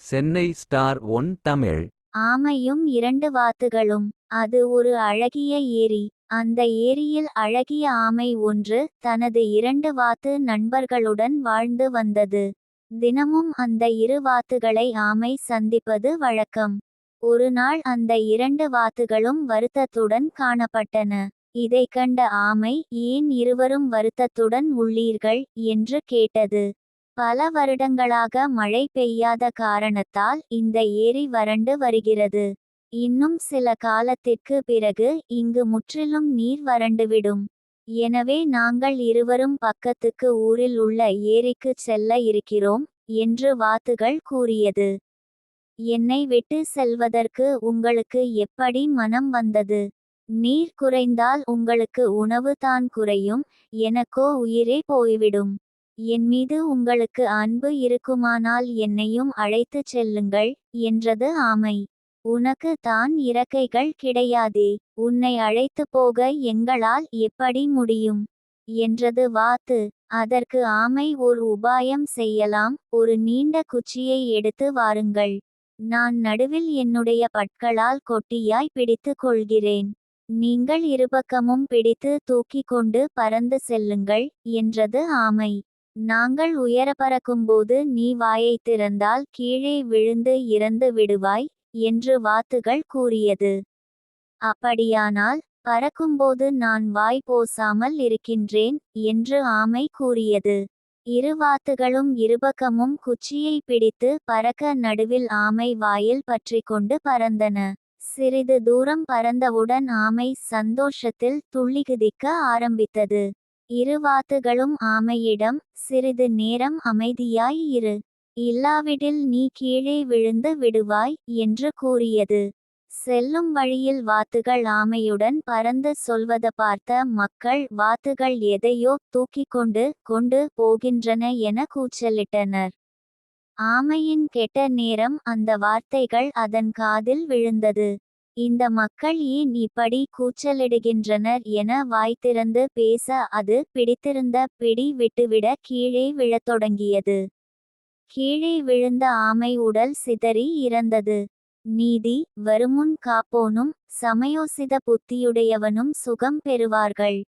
Chennai star one Tamil. ஆமையும் இரண்டு வாத்துகளும். அது ஒரு அழகிய ஏரி. அந்த ஏரியில் அழகிய ஆமை ஒன்று தனது இரண்டு வாத்து நண்பர்களுடன் வாழ்ந்து வந்தது. தினமும் அந்த இரு வாத்துகளை ஆமை சந்திப்பது வழக்கம். ஒரு நாள் அந்த இரண்டு வாத்துகளும் வருத்தத்துடன் காணப்பட்டன. இதை கண்ட ஆமை ஏன் இருவரும் வருத்தத்துடன் உள்ளீர்கள்? என்று கேட்டது. பல வருடங்களாக மழை பெய்யாத காரணத்தால் இந்த ஏரி வறண்டு வருகிறது. இன்னும் சில காலத்திற்கு பிறகு இங்கு முற்றிலும் நீர் வறண்டுவிடும். எனவே நாங்கள் இருவரும் பக்கத்துக்கு ஊரில் உள்ள ஏரிக்கு செல்ல இருக்கிறோம் என்று வாத்துகள் கூறியது. என்னை விட்டு செல்வதற்கு உங்களுக்கு எப்படி மனம் வந்தது? நீர் குறைந்தால் உங்களுக்கு உணவு தான் குறையும் எனக்கோ உயிரே போய்விடும். என் மீது உங்களுக்கு அன்பு இருக்குமானால் என்னையும் அழைத்துச் செல்லுங்கள் என்றது ஆமை. உனக்கு தான் இறக்கைகள் கிடையாதே உன்னை அழைத்து போக எங்களால் எப்படி முடியும்? என்றது வாத்து. அதற்கு ஆமை ஒரு உபாயம் செய்யலாம் ஒரு நீண்ட குச்சியை எடுத்து வாருங்கள். நான் நடுவில் என்னுடைய பட்களால் கொட்டியாய் பிடித்து கொள்கிறேன். நீங்கள் இருபக்கமும் பிடித்து தூக்கிக் கொண்டு பறந்து செல்லுங்கள் என்றது ஆமை. நாங்கள் உயர பறக்கும்போது நீ வாயைத் திறந்தால் கீழே விழுந்து இறந்து விடுவாய் என்று வாத்துகள் கூறியது. அப்படியானால் பறக்கும்போது நான் வாய் போசாமல் இருக்கின்றேன் என்று ஆமை கூறியது. இரு வாத்துகளும் இருபக்கமும் குச்சியை பிடித்து பறக்க நடுவில் ஆமை வாயில் பற்றிக்கொண்டு பறந்தன. சிறிது தூரம் பறந்தவுடன் ஆமை சந்தோஷத்தில் துள்ளி குதிக்க ஆரம்பித்தது. இரு வாத்துகளும் ஆமையிடம் சிறிது நேரம் அமைதியாய் இரு. இல்லாவிடில் நீ கீழே விழுந்து விடுவாய் என்று கூறியது. செல்லும் வழியில் வாத்துகள் ஆமையுடன் பறந்து சொல்வத பார்த்த மக்கள் வாத்துகள் எதையோ தூக்கிக் கொண்டு கொண்டு போகின்றன என கூச்சலிட்டனர். ஆமையின் கெட்ட நேரம் அந்த வார்த்தைகள் அதன் காதில் விழுந்தது. இந்த மக்கள் ஏன் இப்படி கூச்சலிடுகின்றனர் என வாய்த்திறந்து பேச அது பிடித்திருந்த பிடி விட்டுவிட கீழே விழத் தொடங்கியது. கீழே விழுந்த ஆமை உடல் சிதறி இறந்தது. நீதி வருமுன் காப்போனும் சமயோசித புத்தியுடையவனும் சுகம் பெறுவார்கள்.